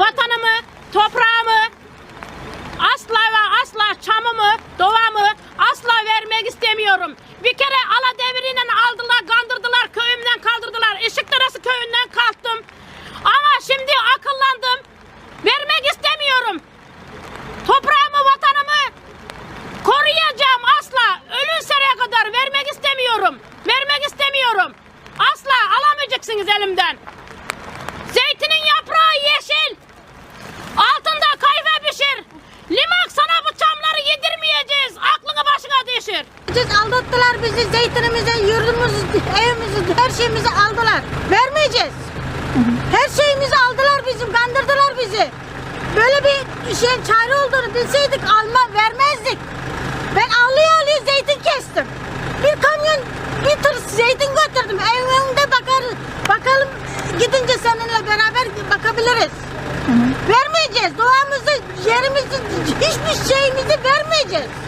vatanımı, toprağımı, asla ve asla çamımı, doğamı asla vermek istemiyorum. Bir kere ala devriyle aldılar, kandırdılar, köyümden kaldırdılar. Işıklarası köyünden kalktım. Ama şimdi akıllandım. Vermek istemiyorum. Toprağımı, vatanımı koruyacağım asla. Ölünseye kadar vermek istemiyorum. Vermek istemiyorum. Asla alamayacaksınız elimden. Düşür. Siz aldattılar bizi, zeytinimizi, yurdumuzu, evimizi, her şeyimizi aldılar. Vermeyeceğiz. Her şeyimizi aldılar bizim, kandırdılar bizi. Böyle bir şey çare olduğunu bilseydik alma vermezdik. Ben ağlıyor ağlıyor zeytin kestim. Bir kamyon, bir tır zeytin götürdüm. Evimde bakar, bakalım gidince seninle beraber bakabiliriz. Vermeyeceğiz. Doğamızı, yerimizi, hiçbir şeyimizi vermeyeceğiz.